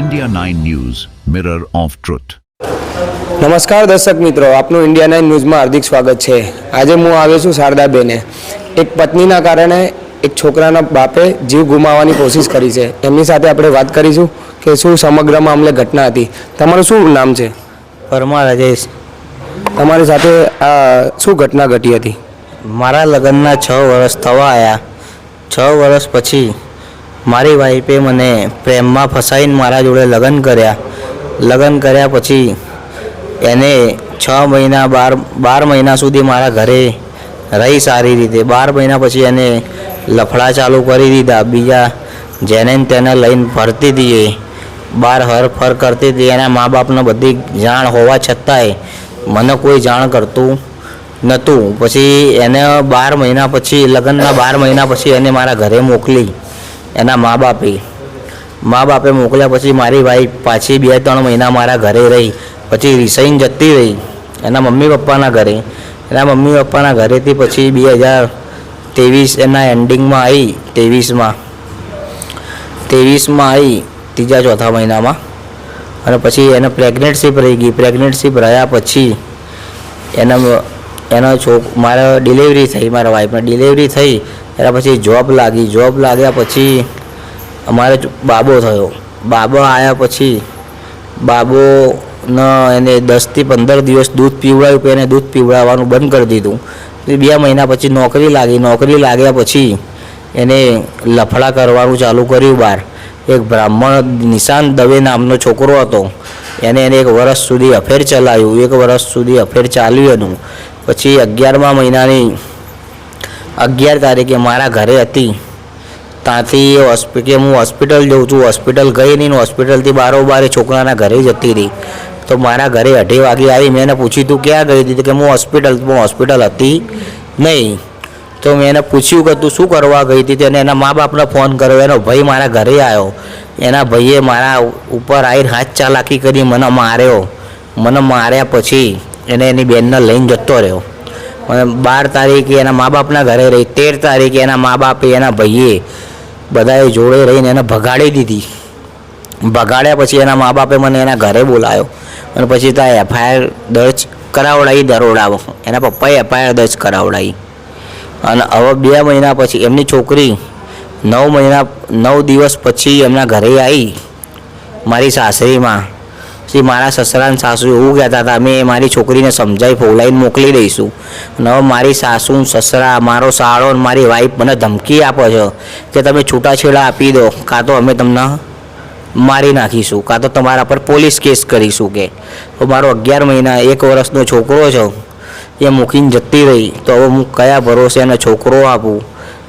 India 9 News, Mirror of Truth. નમસ્કાર દર્શક મિત્રો આપનું ઇન્ડિયા નાઇન ન્યૂઝમાં હાર્દિક સ્વાગત છે. આજે હું આવ્યો છું શારદાબેને. એક પત્નીના કારણે એક છોકરાના બાપે જીવ ગુમાવવાની કોશિશ કરી છે. એમની સાથે આપણે વાત કરીશું કે શું સમગ્ર મામલે ઘટના હતી. તમારું શું નામ છે? પરમાર રાજેશ. તમારી સાથે આ શું ઘટના ઘટી હતી? મારા લગ્નના છ વર્ષ થવા આવ્યા છ વર્ષ પછી મારી વાઈફે મને પ્રેમમાં ફસાઈને મારા જોડે લગ્ન કર્યા. લગ્ન કર્યા પછી એને છ મહિના, બાર બાર મહિના સુધી મારા ઘરે રહી સારી રીતે. બાર મહિના પછી એને લફડા ચાલુ કરી દીધા. બીજા જેને તેને લઈને ફરતી હતી એ. બહાર હર ફર કરતી હતી. એના મા બાપને બધી જાણ હોવા છતાંય મને કોઈ જાણ કરતું નહોતું. પછી એને બાર મહિના પછી, લગ્નના બાર મહિના પછી એને મારા ઘરે મોકલી. એના મા બાપે. મા બાપે મોકલ્યા પછી મારી વાઈફ પાછી બે ત્રણ મહિના મારા ઘરે રહી. પછી રિસાઈને જતી રહી. એના મમ્મી પપ્પાના ઘરે. એના મમ્મી પપ્પાના ઘરેથી પછી બે હજાર ત્રેવીસ એના એન્ડિંગમાં આવી ત્રેવીસમાં. ત્રેવીસમાં આવી ત્રીજા ચોથા મહિનામાં. અને પછી એને પ્રેગ્નેન્ટશીપ રહી ગઈ. પ્રેગ્નેન્ટશીપ રહ્યા પછી એના એનો છોક, મારે ડિલિવરી થઈ, મારા વાઈફને ડિલિવરી થઈ. એના પછી જોબ લાગી. જોબ લાગ્યા પછી અમારે બાબો થયો. બાબો આવ્યા પછી બાબોના એને દસથી પંદર દિવસ દૂધ પીવડાવ્યું એને દૂધ પીવડાવવાનું બંધ કરી દીધું. બે મહિના પછી નોકરી લાગી. નોકરી લાગ્યા પછી એને લફડા કરવાનું ચાલુ કર્યું બહાર. એક બ્રાહ્મણ નિશાન દવે નામનો છોકરો હતો. એને એને એક વર્ષ સુધી અફેર ચલાવ્યું. એક વર્ષ સુધી અફેર ચાલ્યું એનું. પછી અગિયારમા મહિનાની અગિયાર તારીખે મારા ઘરે હતી. ત્યાંથી હોસ્પિટલ હું હોસ્પિટલ જઉં છું. હોસ્પિટલ ગઈ નહીં હોસ્પિટલથી બારોબાર છોકરાના ઘરે જતી રહી. તો મારા ઘરે અઢી વાગે આવી મેં એને પૂછ્યું, તું ક્યાં ગઈ હતી? કે, હું હોસ્પિટલ હું હોસ્પિટલ હતી નહીં. તો મેં એને પૂછ્યું કે, તું શું કરવા ગઈ હતી? તેને એના મા બાપને ફોન કર્યો. એનો ભાઈ મારા ઘરે આવ્યો. એના ભાઈએ મારા ઉપર આવીને હાથ ચાલાકી કરી, મને માર્યો. મને માર્યા પછી એને એની બેનને લઈને જતો રહ્યો. અને બાર તારીખે એના મા બાપના ઘરે રહી, તેર તારીખે એના મા બાપે એના ભાઈએ બધાએ જોડે રહીને એને ભગાડી દીધી. ભગાડ્યા પછી એના મા બાપે મને એના ઘરે બોલાયો અને પછી ત્યાં એફઆઈઆર દર્જ કરાવડાવી દરોડાવો એના પપ્પાએ એફઆઈઆર દર્જ કરાવડાવી અને હવે બે મહિના પછી એમની છોકરી નવ મહિના, નવ દિવસ પછી એમના ઘરે આવી મારી સાસરીમાં. પછી મારા સસરાને સાસુ એવું કહેતા હતા, અમે મારી છોકરીને સમજાવી ફોલાઈને મોકલી દઈશું. અને મારી સાસુ, સસરા, મારો સાળો અને મારી વાઈફ મને ધમકી આપો છે કે તમે છૂટાછેડા આપી દો. કાં તો અમે તમને મારી નાખીશું, કાં તો તમારા પર પોલીસ કેસ કરીશું કે. તો મારો અગિયાર મહિના, એક વર્ષનો છોકરો છે, એ મૂકીને જતી રહી. તો હવે હું કયા ભરોસે એને છોકરો આપું?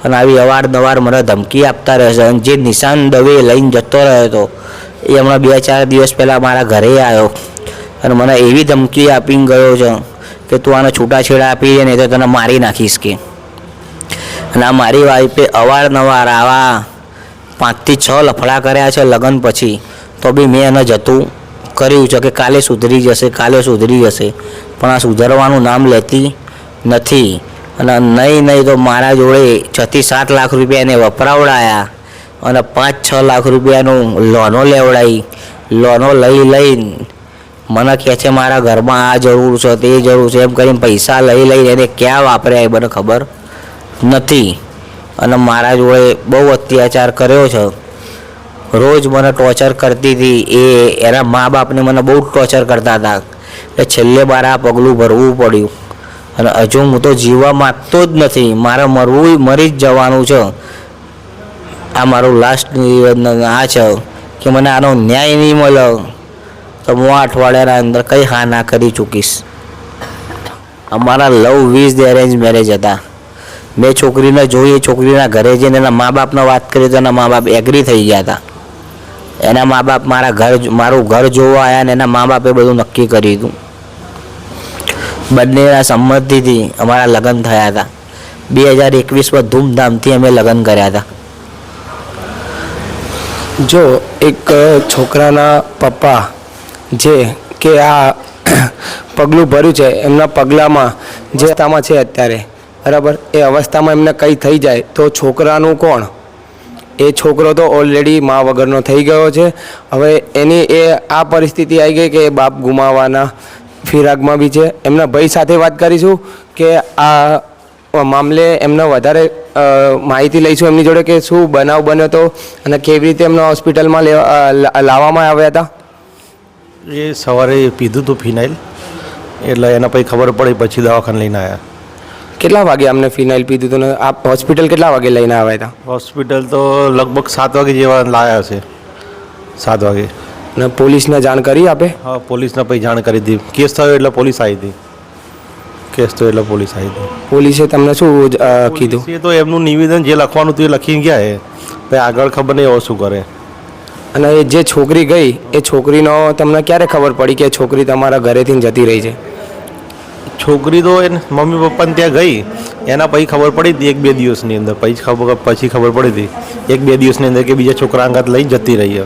અને આવી અવારનવાર મને ધમકી આપતા રહેશે અને જે નિશાન દવે લઈને જતો રહ્યો હતો. એ હમણાં બે ચાર દિવસ પહેલાં મારા ઘરે આવ્યો. અને મને એવી ધમકી આપીને ગયો છે કે તું આને છૂટાછેડા આપી ને તો તને મારી નાખીશ કે. અને આ મારી વાઈફે અવારનવાર આવા પાંચથી છ લફડા કર્યા છે લગ્ન પછી, તો બી મેં એને જતું કર્યું છે કે કાલે સુધરી જશે, કાલે સુધરી જશે. પણ આ સુધરવાનું નામ લેતી નથી. અને નહીં નહીં તો મારા જોડે છથી સાત લાખ રૂપિયા એને વપરાવડાયા. અને પાંચ, છ લાખ રૂપિયાનું લોનો લેવડાવી લોનો લઈ લઈને મને કહે છે, મારા ઘરમાં આ જરૂર છે, તે જરૂર છે. એમ કરીને પૈસા લઈ લઈને એને ક્યાં વાપર્યા એ મને ખબર નથી. અને મારા જોડે બહુ અત્યાચાર કર્યો છે. રોજ મને ટોર્ચર કરતી હતી. એ એના મા બાપને મને બહુ ટોર્ચર કરતા હતા. એટલે છેલ્લે મારે આ પગલું ભરવું પડ્યું. અને હજુ હું તો જીવવા માગતો જ નથી. મારે મરવું, મરી જ જવાનું છે. આ મારું લાસ્ટ નિવેદન આ છે કે મને આનો ન્યાય નહીં મળ્યો, તો હું આ અઠવાડિયાના અંદર કંઈ હા ના કરી ચૂકીશ. અમારા લવ વીસ એરેન્જ મેરેજ હતા. મેં છોકરીને જોઈ, છોકરીના ઘરે જઈને એના મા બાપને વાત કરી તો એના મા બાપ એગ્રી થઈ ગયા હતા. એના મા બાપ મારા ઘર, મારું ઘર જોવા આવ્યા ને એના મા બાપે બધું નક્કી કર્યું હતું. બંનેના સંમતિથી અમારા લગ્ન થયા હતા. બે હજાર એકવીસમાં ધૂમધામથી અમે લગ્ન કર્યા હતા. જો એક છોકરાના પપ્પા જે કે આ પગલું ભર્યું છે, એમના પગલામાં જે અવસ્થામાં છે અત્યારે, બરાબર? એ અવસ્થામાં એમને કંઈ થઈ જાય તો છોકરાનું કોણ? એ છોકરો તો ઓલરેડી મા વગરનો થઈ ગયો છે. હવે એની એ આ પરિસ્થિતિ આવી ગઈ કે એ બાપ ગુમાવાના ફિરાકમાં બી છે. એમના ભાઈ સાથે વાત કરીશું કે આ મામલે એમને વધારે માહિતી લઈશું એમની જોડે કે શું બનાવ બન્યો હતો અને કેવી રીતે એમને હોસ્પિટલમાં લેવા લાવવામાં આવ્યા હતા? એ સવારે પીધું હતું ફિનાઇલ એટલે એના પછી ખબર પડી પછી દવાખાને લઈને આવ્યા કેટલા વાગે અમને ફિનાઇલ પીધું હતું ને આપ હોસ્પિટલ કેટલા વાગે લઈને આવ્યા હતા? હોસ્પિટલ તો લગભગ સાત વાગે જેવા લાયા હશે સાત વાગે. અને પોલીસને જાણ કરી આપે? હા પોલીસને પછી જાણ કરી હતી કેસ થયો એટલે પોલીસ આવી હતી. કેસ તો એટલે પોલીસ આવી હતી પોલીસે તમને શું કીધું? એ તો એમનું નિવેદન જે લખવાનું હતું એ લખીને ગયા એ આગળ ખબર નહીં હવે શું કરે. અને એ જે છોકરી ગઈ એ છોકરીનો તમને ક્યારે ખબર પડી કે છોકરી તમારા ઘરેથી જતી રહી છે? છોકરી તો એને મમ્મી પપ્પાને ત્યાં ગઈ એના પછી ખબર પડી હતી એક બે દિવસની અંદર. પછી ખબર પછી ખબર પડી હતી. એક બે દિવસની અંદર કે બીજા છોકરા અંગાત લઈ જતી રહી